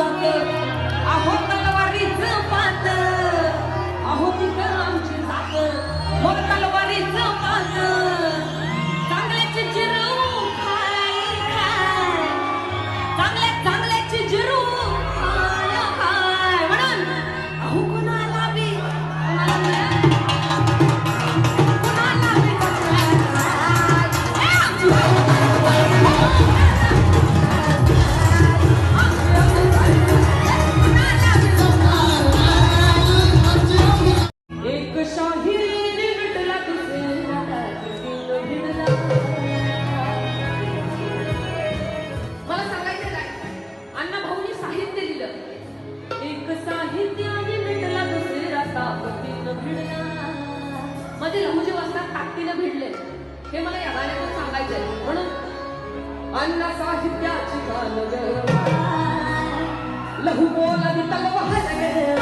जात. अहो तलवारीच पात. अहो ती ग आमची जात. भिडला मग ते लहुजी वाचतात ताकदीनं भिडले. हे मला या गाण्यातून सांगायचंय. म्हणून अन्न साहित्याची लहू बोल तलवार.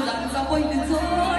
Làm sao?